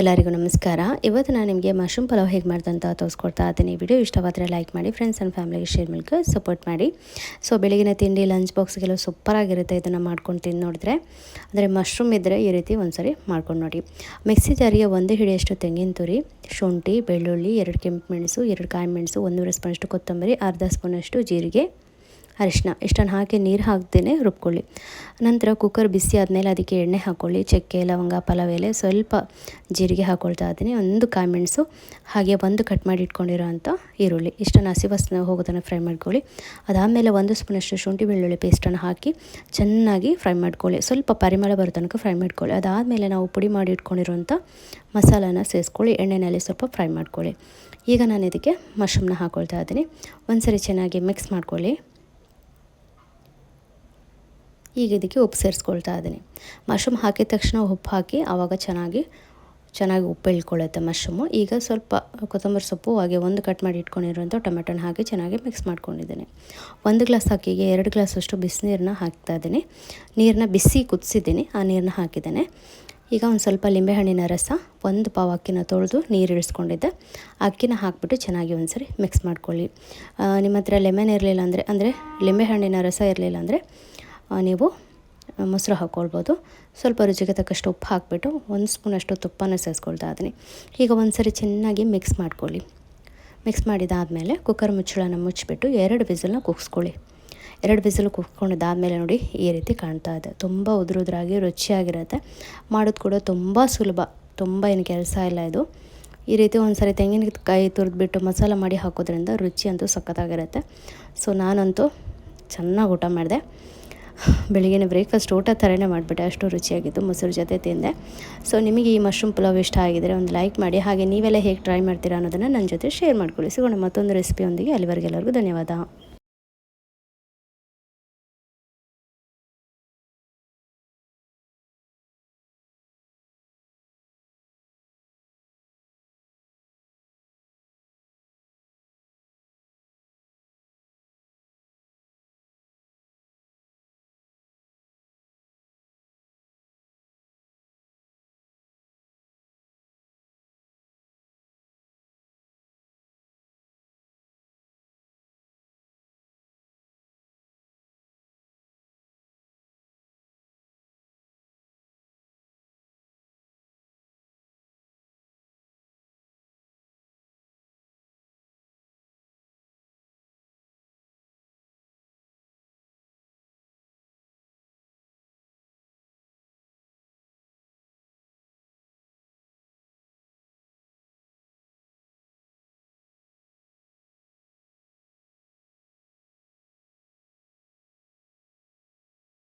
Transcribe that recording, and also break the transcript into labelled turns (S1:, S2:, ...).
S1: ಎಲ್ಲರಿಗೂ ನಮಸ್ಕಾರ. ಇವತ್ತು ನಾನು ನಿಮಗೆ ಮಶ್ರೂಮ್ ಪಲಾವ್ ಹೇಗೆ ಮಾಡ್ದಂತ ತೋರಿಸ್ಕೊಡ್ತಾ ಇದ್ದೀನಿ. ವಿಡಿಯೋ ಇಷ್ಟವಾದರೆ ಲೈಕ್ ಮಾಡಿ ಫ್ರೆಂಡ್ಸ್ ಆ್ಯಂಡ್ ಫ್ಯಾಮಿಲಿಗೆ ಶೇರ್ ಮೂಲಕ ಸಪೋರ್ಟ್ ಮಾಡಿ. ಸೊ ಬೆಳಗಿನ ತಿಂಡಿ ಲಂಚ್ ಬಾಕ್ಸ್ಗೆಲ್ಲ ಸೂಪರಾಗಿರುತ್ತೆ ಇದನ್ನು ಮಾಡ್ಕೊಂಡು ತಿಂದು ನೋಡಿದ್ರೆ. ಅಂದರೆ ಮಶ್ರೂಮ್ ಇದ್ದರೆ ಈ ರೀತಿ ಒಂದ್ಸರಿ ಮಾಡ್ಕೊಂಡು ನೋಡಿ. ಮಿಕ್ಸಿ ಜಾರಿಗೆ ಒಂದು ಹಿಡಿಯಷ್ಟು ತೆಂಗಿನ ತುರಿ, ಶುಂಠಿ, ಬೆಳ್ಳುಳ್ಳಿ, ಎರಡು ಕೆಂಪು ಮೆಣಸು, ಎರಡು ಕಾಯಿ ಮೆಣಸು, ಒಂದೂವರೆ ಸ್ಪೂನಷ್ಟು ಕೊತ್ತಂಬರಿ, ಅರ್ಧ ಸ್ಪೂನಷ್ಟು ಜೀರಿಗೆ ಅರಿಶಿನ ಇಷ್ಟನ್ನು ಹಾಕಿ ನೀರು ಹಾಕ್ದೇ ರುಬ್ಕೊಳ್ಳಿ. ನಂತರ ಕುಕ್ಕರ್ ಬಿಸಿ ಆದಮೇಲೆ ಅದಕ್ಕೆ ಎಣ್ಣೆ ಹಾಕ್ಕೊಳ್ಳಿ ಚಕ್ಕೆ, ಲವಂಗ ಪಲಾವ್ ಎಲೆ ಸ್ವಲ್ಪ ಜೀರಿಗೆ ಹಾಕ್ಕೊಳ್ತಾ ಇದ್ದೀನಿ. ಒಂದು ಕಾಯಿ ಮೆಣಸು, ಹಾಗೆ ಒಂದು ಕಟ್ ಮಾಡಿ ಇಟ್ಕೊಂಡಿರೋ ಅಂಥ ಈರುಳ್ಳಿ. ಇಷ್ಟನ್ನು ವಾಸನೆ ಹೋಗೋದನ್ನು ಫ್ರೈ ಮಾಡ್ಕೊಳ್ಳಿ. ಅದಾದಮೇಲೆ ಒಂದು ಸ್ಪೂನಷ್ಟು ಶುಂಠಿ ಬೆಳ್ಳುಳ್ಳಿ ಪೇಸ್ಟನ್ನು ಹಾಕಿ ಚೆನ್ನಾಗಿ ಫ್ರೈ ಮಾಡ್ಕೊಳ್ಳಿ. ಸ್ವಲ್ಪ ಪರಿಮಳ ಬರೋ ತನಕ ಫ್ರೈ ಮಾಡ್ಕೊಳ್ಳಿ. ಅದಾದಮೇಲೆ ನಾವು ಪುಡಿ ಮಾಡಿ ಇಟ್ಕೊಂಡಿರುವಂಥ ಮಸಾಲಾನ ಸೇರಿಸ್ಕೊಳ್ಳಿ ಎಣ್ಣೆಯಲ್ಲಿ ಸ್ವಲ್ಪ ಫ್ರೈ ಮಾಡ್ಕೊಳ್ಳಿ. ಈಗ ನಾನು ಇದಕ್ಕೆ ಮಶ್ರೂಮ್ನ ಹಾಕ್ಕೊಳ್ತಾ ಇದ್ದೀನಿ. ಒಂದ್ಸರಿ ಚೆನ್ನಾಗಿ ಮಿಕ್ಸ್ ಮಾಡ್ಕೊಳ್ಳಿ. ಈಗ ಇದಕ್ಕೆ ಉಪ್ಪು ಸೇರಿಸ್ಕೊಳ್ತಾ ಇದ್ದೀನಿ. ಮಶ್ರೂಮ್ ಹಾಕಿದ ತಕ್ಷಣ ಉಪ್ಪು ಹಾಕಿ ಆವಾಗ ಚೆನ್ನಾಗಿ ಚೆನ್ನಾಗಿ ಉಪ್ಪು ಇಳ್ಕೊಳ್ಳುತ್ತೆ ಮಶ್ರೂಮು. ಈಗ ಸ್ವಲ್ಪ ಕೊತ್ತಂಬರಿ ಸೊಪ್ಪು, ಹಾಗೆ ಒಂದು ಕಟ್ ಮಾಡಿ ಇಟ್ಕೊಂಡಿರುವಂಥ ಟೊಮೆಟೊನ ಹಾಕಿ ಚೆನ್ನಾಗಿ ಮಿಕ್ಸ್ ಮಾಡ್ಕೊಂಡಿದ್ದೀನಿ. ಒಂದು ಗ್ಲಾಸ್ ಅಕ್ಕಿಗೆ ಎರಡು ಗ್ಲಾಸಷ್ಟು ಬಿಸಿನೀರನ್ನ ಹಾಕ್ತಾ ಇದ್ದೀನಿ. ನೀರನ್ನ ಬಿಸಿ ಕುದಿಸಿದ್ದೀನಿ, ಆ ನೀರನ್ನ ಹಾಕಿದ್ದೇನೆ. ಈಗ ಒಂದು ಸ್ವಲ್ಪ ಲಿಂಬೆಹಣ್ಣಿನ ರಸ, ಒಂದು ಪಾವು ಅಕ್ಕಿನ ತೊಳೆದು ನೀರು ಇಳಿಸ್ಕೊಂಡಿದ್ದೆ. ಅಕ್ಕಿನ ಹಾಕ್ಬಿಟ್ಟು ಚೆನ್ನಾಗಿ ಒಂದ್ಸರಿ ಮಿಕ್ಸ್ ಮಾಡ್ಕೊಳ್ಳಿ. ನಿಮ್ಮ ಹತ್ರ ಲೆಮನ್ ಇರಲಿಲ್ಲ ಅಂದರೆ ಅಂದರೆ ಲಿಂಬೆಹಣ್ಣಿನ ರಸ ಇರಲಿಲ್ಲ ಅಂದರೆ ನೀವು ಮೊಸರು ಹಾಕ್ಕೊಳ್ಬೋದು ಸ್ವಲ್ಪ ರುಚಿಗೆ ತಕ್ಕಷ್ಟು ಉಪ್ಪು ಹಾಕಿಬಿಟ್ಟು ಒಂದು ಸ್ಪೂನಷ್ಟು ತುಪ್ಪನ ಸೇರಿಸ್ಕೊಳ್ತಾ ಇದ್ದೀನಿ. ಈಗ ಒಂದು ಸರಿ ಚೆನ್ನಾಗಿ ಮಿಕ್ಸ್ ಮಾಡ್ಕೊಳ್ಳಿ. ಮಿಕ್ಸ್ ಮಾಡಿದಾದಮೇಲೆ ಕುಕ್ಕರ್ ಮುಚ್ಚಳನ ಮುಚ್ಚಿಬಿಟ್ಟು ಎರಡು ವಿಸಲ್ನ ಕುಗ್ಸ್ಕೊಳ್ಳಿ. ಎರಡು ಬಿಸಿಲು ಕುಕ್ಕೊಂಡಿದ್ದಾದಮೇಲೆ ನೋಡಿ ಈ ರೀತಿ ಕಾಣ್ತಾ ಇದೆ. ತುಂಬ ಉದುರುದ್ರಾಗಿ ರುಚಿಯಾಗಿರುತ್ತೆ. ಮಾಡೋದು ಕೂಡ ತುಂಬ ಸುಲಭ. ತುಂಬ ಏನು ಕೆಲಸ ಇಲ್ಲ ಇದು. ಈ ರೀತಿ ಒಂದು ಸರಿ ತೆಂಗಿನಕಾಯಿ ತುರಿದ್ಬಿಟ್ಟು ಮಸಾಲ ಮಾಡಿ ಹಾಕೋದ್ರಿಂದ ರುಚಿ ಅಂತೂ ಸಖತ್ತಾಗಿರುತ್ತೆ. ಸೊ ನಾನಂತೂ ಚೆನ್ನಾಗಿ ಊಟ ಮಾಡಿದೆ. ಬೆಳಿಗ್ಗೆ ಬ್ರೇಕ್ಫಾಸ್ಟ್ ಊಟ ಥರನೇ ಮಾಡಿಬಿಟ್ಟೆ. ಅಷ್ಟು ರುಚಿಯಾಗಿತ್ತು ಮೊಸರು ಜೊತೆ ತಿಂದೆ. ಸೊ ನಿಮಗೆ ಈ ಮಶ್ರೂಮ್ ಪುಲಾವ್ ಇಷ್ಟ ಆಗಿದರೆ ಒಂದು ಲೈಕ್ ಮಾಡಿ. ಹಾಗೆ ನೀವೆಲ್ಲ ಹೇಗೆ ಟ್ರೈ ಮಾಡ್ತೀರಾ ಅನ್ನೋದನ್ನು ನನ್ನ ಜೊತೆ ಶೇರ್ ಮಾಡ್ಕೊಳ್ಳಿ. ಸಿಗೋಣ ಮತ್ತೊಂದು ರೆಸಿಪಿಯೊಂದಿಗೆ ಅಲ್ಲಿವರೆಗೆಲ್ಲರಿಗೂ ಧನ್ಯವಾದ.